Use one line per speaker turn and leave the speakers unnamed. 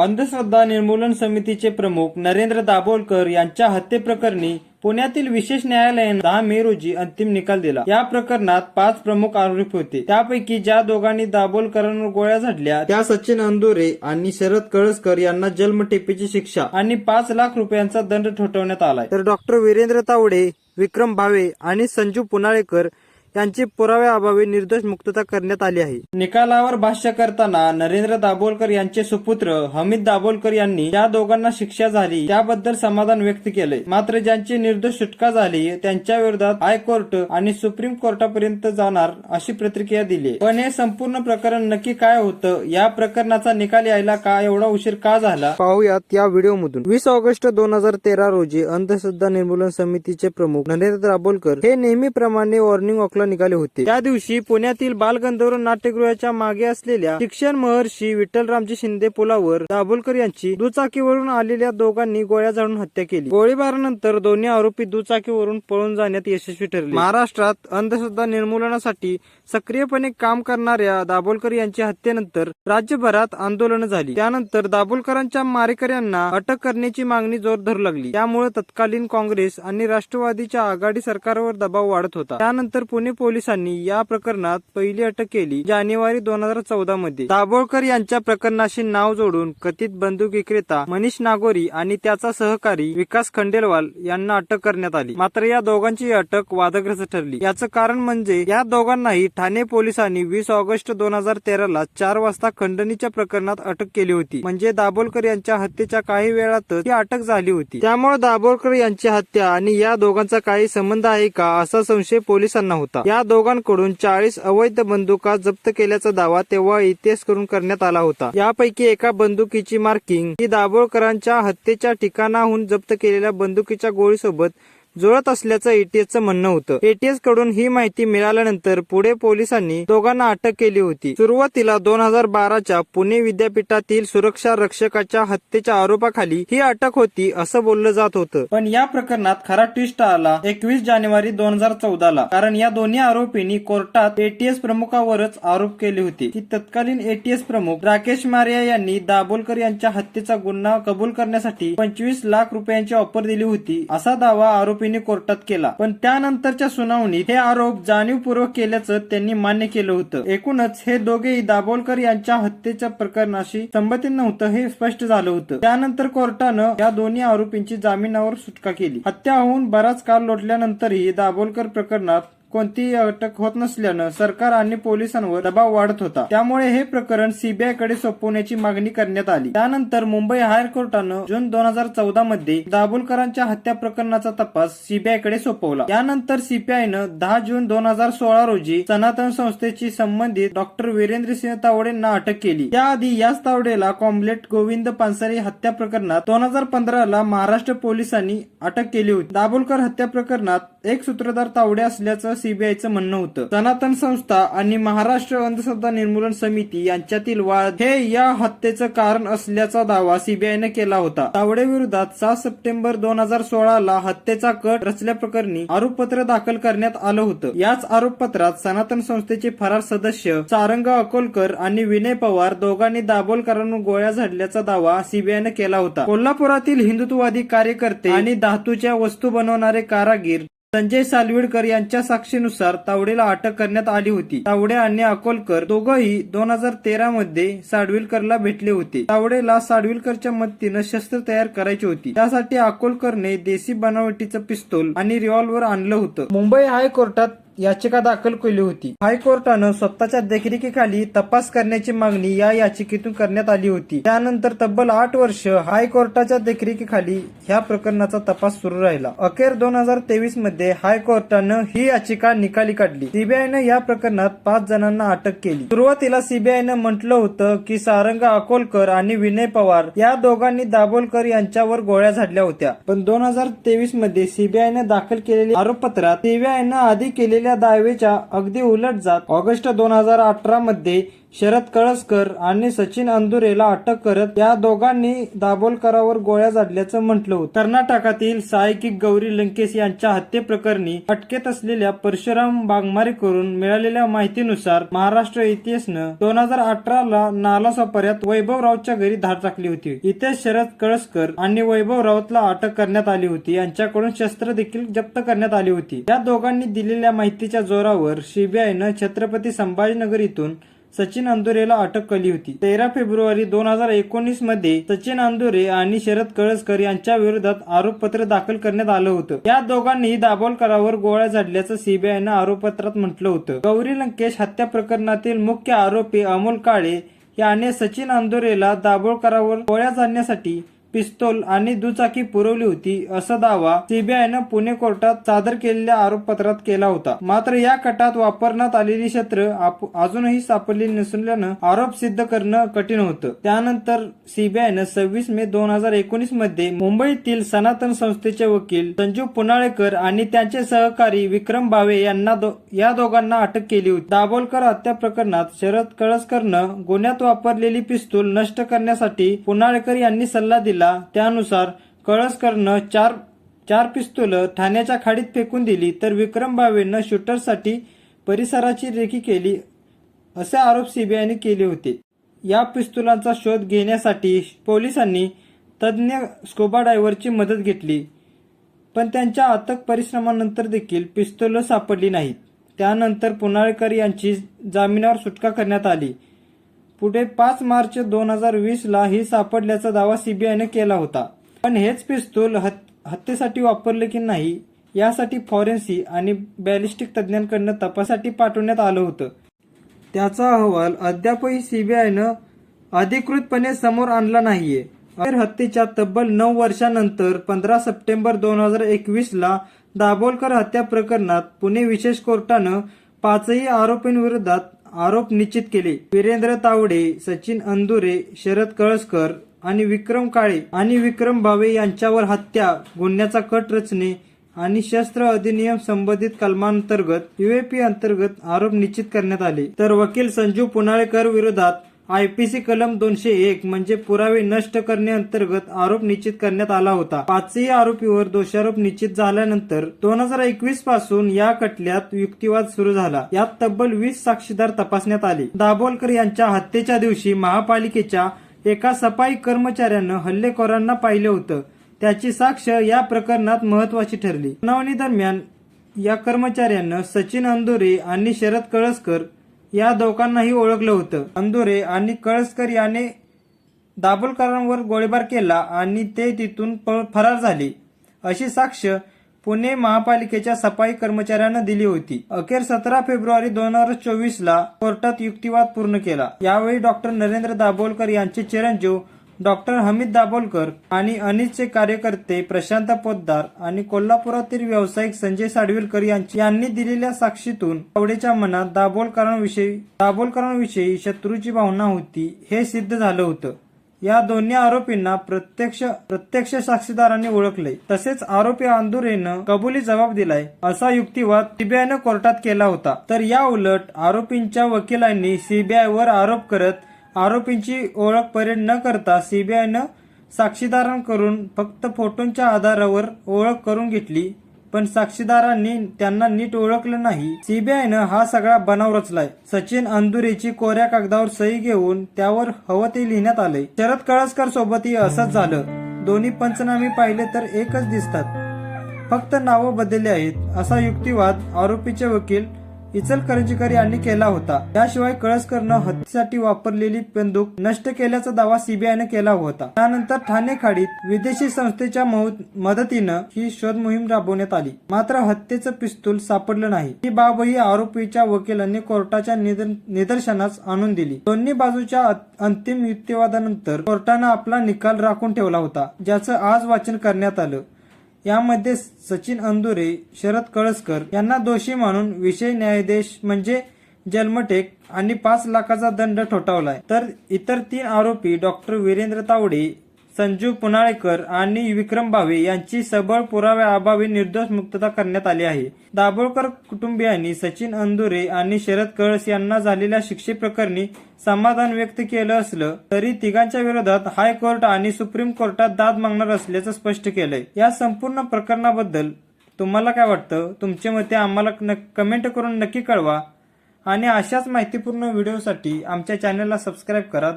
अंधश्रद्धा निर्मूलन समितीचे प्रमुख नरेंद्र दाभोलकर यांच्या हत्येप्रकरणी पुण्यातील विशेष न्यायालयाने दहा मे रोजी अंतिम निकाल दिला. या प्रकरणात पाच प्रमुख आरोपी होते. त्यापैकी ज्या दोघांनी दाभोलकरांवर गोळ्या झाडल्या त्या सचिन अंदुरे आणि शरद कळसकर यांना जन्मठेपेची शिक्षा आणि पाच लाख रुपयांचा दंड ठोठवण्यात आलाय. तर डॉक्टर वीरेंद्र तावडे विक्रम भावे आणि संजू पुनाळेकर यांची पुराव्याअभावी निर्दोष मुक्तता करण्यात आली आहे. निकालावर भाष्य करताना नरेंद्र दाभोलकर यांचे सुपुत्र हमीद दाभोलकर यांनी या दोघांना शिक्षा झाली त्याबद्दल समाधान व्यक्त केले. मात्र ज्यांची निर्दोष सुटका झाली त्यांच्या विरोधात हायकोर्ट आणि सुप्रीम कोर्टापर्यंत जाणार अशी प्रतिक्रिया दिली. पण हे संपूर्ण प्रकरण नक्की काय होतं या प्रकरणाचा निकाल यायला का एवढा उशीर का झाला? पाहूयात या व्हिडिओमधून. वीस ऑगस्ट दोन हजार तेरा रोजी अंधश्रद्धा निर्मूलन समितीचे प्रमुख नरेंद्र दाभोलकर हे नेहमीप्रमाणे वॉर्निंग वॉकला निघाले होते. त्या दिवशी पुण्यातील बालगंधर्व नाट्यगृहाच्या मागे असलेल्या शिक्षण महर्षी विठ्ठलरामजी शिंदे पुलावर दाभोलकर यांची दुचाकीवरून आलेल्या दोघांनी गोळ्या झाडून हत्या केली. गोळीबारानंतर दोन्ही आरोपी दुचाकीवरून पळून जाण्यात यशस्वी ठरले. महाराष्ट्रात अंधश्रद्धा निर्मूलनासाठी सक्रियपणे काम करणाऱ्या दाभोलकर यांच्या हत्येनंतर राज्यभरात आंदोलन झाली. त्यानंतर दाभोलकरांच्या मारेकऱ्यांना अटक करण्याची मागणी जोर धरू लागली. त्यामुळे तत्कालीन काँग्रेस आणि राष्ट्रवादीच्या आघाडी सरकारवर दबाव वाढत होता. त्यानंतर पुणे पोलिसांनी या प्रकरणात पहिली अटक केली जानेवारी दोन हजार चौदा मध्ये. दाभोळकर यांच्या प्रकरणाशी नाव जोडून कथित बंदूक विक्रेता मनीष नागोरी आणि त्याचा सहकारी विकास खंडेलवाल यांना अटक करण्यात आली. मात्र या दोघांची अटक वादग्रस्त ठरली. याचं कारण म्हणजे या दोघांनाही ठाणे पोलिसांनी वीस ऑगस्ट दोन हजार तेराला चार वाजता खंडणीच्या प्रकरणात अटक केली होती. म्हणजे दाभोलकर यांच्या हत्येच्या काही वेळातच ही अटक झाली होती. त्यामुळे दाभोलकर यांची हत्या आणि या दोघांचा काही संबंध आहे का असा संशय पोलिसांना होता. या दोघांकडून चाळीस अवैध बंदुका जप्त केल्याचा दावा तेव्हा इतिहास करून करण्यात आला होता. यापैकी एका बंदुकीची मार्किंग ही दाभोळकरांच्या हत्येच्या ठिकाणाहून जप्त केलेल्या बंदुकीच्या गोळीसोबत जुळत असल्याचं एटीएसचं म्हणणं होतं. एटीएसकडून ही माहिती मिळाल्यानंतर पुढे पोलिसांनी दोघांना अटक केली होती. सुरुवातीला दोन हजार बाराच्या पुणे विद्यापीठातील सुरक्षा रक्षकाच्या हत्येच्या आरोपाखाली ही अटक होती असं बोललं जात होतं. पण या प्रकरणात खरा ट्विस्ट आला एकवीस जानेवारी दोन हजार चौदाला कारण या दोन्ही आरोपींनी कोर्टात एटीएस प्रमुखावरच आरोप केले होते. की तत्कालीन एटीएस प्रमुख राकेश मारिया यांनी दाभोलकर यांच्या हत्येचा गुन्हा कबूल करण्यासाठी पंचवीस लाख रुपयांची ऑफर दिली होती. असा दावा आरोप आरोपीने कोर्टात केला. पण त्यानंतरच्या सुनावणीत हे आरोप जाणीवपूर्वक केल्याचं त्यांनी मान्य केलं होतं. एकूणच हे दोघेही दाभोलकर यांच्या हत्येच्या प्रकरणाशी संबंधित नव्हतं हे स्पष्ट झालं होतं. त्यानंतर कोर्टानं या दोन्ही आरोपींची जामिनावर सुटका केली. हत्या होऊन बराच काळ लोटल्यानंतरही दाभोलकर प्रकरणात कोणतीही अटक होत नसल्यानं सरकार आणि पोलिसांवर दबाव वाढत होता. त्यामुळे हे प्रकरण सीबीआयकडे सोपवण्याची मागणी करण्यात आली. त्यानंतर मुंबई हायकोर्टानं जून दोन हजार चौदा मध्ये दाभोलकरांच्या हत्या प्रकरणाचा तपास सीबीआयकडे सोपवला. त्यानंतर सीबीआयनं दहा जून दोन हजार सोळा रोजी सनातन संस्थेची संबंधित डॉक्टर वीरेंद्र सिंह तावडेंना अटक केली. त्याआधी याच तावडेला कॉम्प्लेट गोविंद पानसरे हत्या प्रकरणात दोन हजार पंधराला महाराष्ट्र पोलिसांनी अटक केली होती. दाभोलकर हत्या प्रकरणात एक सूत्रधार तावडे असल्याचं सीबीआयचं म्हणणं होतं. सनातन संस्था आणि महाराष्ट्र अंधश्रद्धा निर्मूलन समिती यांच्यातील वाद हे या हत्येचं कारण असल्याचा दावा सीबीआयनं केला होता. तावडे विरोधात सात सप्टेंबर दोन हजार सोळाला हत्येचा कट रचल्याप्रकरणी आरोपपत्र दाखल करण्यात आलं होतं. याच आरोपपत्रात सनातन संस्थेचे फरार सदस्य सारंग अकोलकर आणि विनय पवार दोघांनी दाभोलकरांवर गोळ्या झाडल्याचा दावा सीबीआयनं केला होता. कोल्हापुरातील हिंदुत्ववादी कार्यकर्ते आणि धातूच्या वस्तू बनवणारे कारागीर संजय सालविडकर यांच्या साक्षीनुसार तावडेला अटक करण्यात आली होती. तावडे आणि अकोलकर दोघंही दोन हजार तेरा मध्ये साडविलकरला भेटले होते. तावडेला साडविलकरच्या मदतीनं शस्त्र तयार करायची होती. त्यासाठी अकोलकरने देशी बनावटीचं पिस्तूल आणि रिव्हॉल्व्हर आणलं होतं. मुंबई हायकोर्टात याचिका दाखल केली होती. हायकोर्टानं स्वतःच्या देखरेखीखाली तपास करण्याची मागणी या याचिकेतून करण्यात आली होती. त्यानंतर तब्बल आठ वर्ष हायकोर्टाच्या देखरेखीखाली ह्या प्रकरणाचा तपास सुरू राहिला. अखेर दोन हजार तेवीसमध्ये हायकोर्टानं ही याचिका निकाली काढली. सीबीआयनं या प्रकरणात पाच जणांना अटक केली. सुरुवातीला सीबीआयनं म्हटलं होतं की सारंग अकोलकर आणि विनय पवार या दोघांनी दाभोलकर यांच्यावर गोळ्या झाडल्या होत्या. पण दोन हजार तेवीसमध्ये सीबीआयनं दाखल केलेल्या आरोपपत्रात सीबीआयनं आधी केलेल्या दावेच्या अगदी उलट जात ऑगस्ट दोन हजार अठरा मध्ये शरद कळसकर आणि सचिन अंदुरेला अटक करत या दोघांनी दाभोलकरावर गोळ्या झाडल्याचं म्हटलं होतं. कर्नाटकातील सायकिक गौरी लंकेश यांच्या हत्येप्रकरणी अटकेत असलेल्या परशुराम बागमारेकडून मिळालेल्या माहितीनुसार महाराष्ट्र इतिहासनं दोन हजार अठरा ला वैभव राऊतच्या घरी धाड टाकली होती. इतिहास शरद कळसकर आणि वैभव राऊतला अटक करण्यात आली होती. यांच्याकडून शस्त्र देखील जप्त करण्यात आली होती. या दोघांनी दिलेल्या माहिती माहितीच्या जोरावर सीबीआयनं छत्रपती संभाजीनगर इथून सचिन अंदुरेला अटक केली होती. तेरा फेब्रुवारी दोन हजार एकोणीसमध्ये सचिन अंदुरे आणि शरद कळसकर यांच्या विरोधात आरोपपत्र दाखल करण्यात आलं होतं. या दोघांनी दाभोलकरावर गोळ्या झाडल्याचं सीबीआयनं आरोपपत्रात म्हटलं होतं. गौरी लंकेश हत्या प्रकरणातील मुख्य आरोपी अमोल काळे याने सचिन अंदुरेला दाभोळकरावर गोळ्या झाडण्यासाठी पिस्तोल आणि दुचाकी पुरवली होती असा दावा सीबीआयनं पुणे कोर्टात सादर केलेल्या आरोपपत्रात केला होता. मात्र या कटात वापरण्यात आलेली क्षेत्र आप- अजूनही सापडली नसल्यानं आरोप सिद्ध करणं कठीण होतं. त्यानंतर सीबीआयनं सव्वीस मे दोन हजार एकोणीसमध्ये मुंबईतील सनातन संस्थेचे वकील संजीव पुनाळेकर आणि त्यांचे सहकारी विक्रम भावे यांना दो- या दोघांना अटक केली होती. दाभोलकर हत्या प्रकरणात शरद कळसकरनं गुन्ह्यात वापरलेली पिस्तूल नष्ट करण्यासाठी पुनाळेकर यांनी सल्ला दिला. त्यानुसार कळसकरनं चार चार पिस्तुलं ठाण्याच्या खाडीत फेकून दिली तर विक्रम भावेनं शूटरसाठी परिसराची रेखी केली असे आरोप सीबीआयने केले होते. या पिस्तुलांचा शोध घेण्यासाठी पोलिसांनी तज्ज्ञ स्कोबा डायव्हरची मदत घेतली पण त्यांच्या अथक परिश्रमानंतर देखील पिस्तुलं सापडली नाहीत. त्यानंतर पुनाळेकर यांची जामिनावर सुटका करण्यात आली. पुढे पाच मार्च दोन हजार वीस ला ही सापडल्याचा दावा सीबीआयने केला होता. पण हेच पिस्तूल हत्येसाठी वापरले की नाही यासाठी फॉरेन्सी आणि बॅलिस्टिक तज्ज्ञांकडनं तपासासाठी पाठवण्यात आलं होतं. त्याचा अहवाल अद्यापही सीबीआयनं अधिकृतपणे समोर आणला नाहीये. अखेर हत्येच्या तब्बल नऊ वर्षानंतर पंधरा सप्टेंबर दोन हजार एकवीस ला दाभोलकर हत्या प्रकरणात पुणे विशेष कोर्टानं पाचही आरोपींविरोधात आरोप निश्चित केले. वीरेंद्र तावडे सचिन अंदुरे शरद कळसकर आणि विक्रम काळे आणि विक्रम भावे यांच्यावर हत्या गुन्ह्याचा कट रचने आणि शस्त्र अधिनियम संबंधित कलमांतर्गत युएपी अंतर्गत आरोप निश्चित करण्यात आले. तर वकील संजीव पुनाळेकर विरोधात आयपीसी कलम दोनशे एक म्हणजे पुरावे नष्ट करणे अंतर्गत आरोप निश्चित करण्यात आला होता. पाचही आरोपीवर दोषारोप निश्चित झाल्यानंतर दोन हजार एकवीसपासून या खटल्यात युक्तिवाद सुरू झाला. यात तब्बल वीस साक्षीदार तपासण्यात आले. दाभोलकर यांच्या हत्येच्या दिवशी महापालिकेच्या एका सफाई कर्मचाऱ्यानं हल्लेखोरांना पाहिलं होतं. त्याची साक्ष या प्रकरणात महत्वाची ठरली. सुनावणी दरम्यान या कर्मचाऱ्यांना सचिन अंदुरे आणि शरद कळसकर या दोघांनाही ओळखलं होतं. अंदुरे आणि कळसकर याने दाभोलकरांवर गोळीबार केला आणि ते तिथून पळ- फरार झाले. अशी साक्ष पुणे महापालिकेच्या सफाई कर्मचाऱ्यांना दिली होती. अखेर सतरा फेब्रुवारी दोन हजार चोवीस ला कोर्टात युक्तिवाद पूर्ण केला. यावेळी डॉक्टर नरेंद्र दाभोलकर यांचे चिरंजीव डॉक्टर हमीद दाभोलकर आणि अनिसचे कार्यकर्ते प्रशांत पोद्दार आणि कोल्हापुरातील व्यावसायिक संजय साडविलकर यांची यांनी दिलेल्या साक्षीतून तावडेच्या मनात दाभोलकरांविषयी दाभोलकरांविषयी शत्रूची भावना होती हे सिद्ध झालं होतं. या दोन्ही आरोपींना प्रत्यक्ष प्रत्यक्ष साक्षीदारांनी ओळखले. तसेच आरोपी आंदुरेनं कबुली जबाब दिलाय असा युक्तिवाद सीबीआयनं कोर्टात केला होता. तर या उलट आरोपींच्या वकिलांनी सीबीआयवर आरोप करत आरोपींची ओळख परेड न करता सीबीआयनं साक्षीदारांकडून फक्त फोटोंच्या आधारावर ओळख करून घेतली पण साक्षीदारांनी त्यांना नीट ओळखलं नाही. सीबीआयनं हा सगळा बनाव रचलाय. सचिन अंदुरेची कोऱ्या कागदावर सही घेऊन त्यावर हवं ते लिहिण्यात आले शरद कळसकर सोबतही असंच झालं. दोन्ही पंचनामे पाहिले तर एकच दिसतात. फक्त नावं बदलली आहेत असा युक्तिवाद आरोपीचे वकील इचलकरंजीकर यांनी केला होता. त्याशिवाय कळसकरनं हत्येसाठी वापरलेली बंदूक नष्ट केल्याचा दावा सीबीआयने केला होता. त्यानंतर ठाणे खाडीत विदेशी संस्थेच्या मदतीनं ही शोध मोहीम राबवण्यात आली. मात्र हत्येचं पिस्तूल सापडलं नाही. ही बाबही आरोपीच्या वकिलांनी कोर्टाच्या निदर्शनास आणून दिली. दोन्ही बाजूच्या अंतिम युक्तिवादानंतर कोर्टानं आपला निकाल राखून ठेवला होता ज्याचं आज वाचन करण्यात आलं. यामध्ये सचिन अंदुरे शरद कळसकर यांना दोषी मानून विषय न्यायाधीश म्हणजे जन्मटेक आणि पाच लाखाचा दंड ठोठावलाय. तर इतर तीन आरोपी डॉक्टर वीरेंद्र तावडे संजीव पुनाळेकर आणि विक्रम भावे यांची सबळ पुराव्याअभावी निर्दोष मुक्तता करण्यात आली आहे. दाभोळकर कुटुंबियांनी सचिन अंदुरे आणि शरद कळस यांना झालेल्या शिक्षेप्रकरणी समाधान व्यक्त केलं असलं तरी तिघांच्या विरोधात हायकोर्ट आणि सुप्रीम कोर्टात दाद मागणार असल्याचं स्पष्ट केलंय. या संपूर्ण प्रकरणाबद्दल तुम्हाला काय वाटतं? तुमचे मते आम्हाला न- कमेंट करून नक्की कळवा. आणि अशाच माहितीपूर्ण व्हिडिओसाठी आमच्या चॅनलला सबस्क्राईब करा.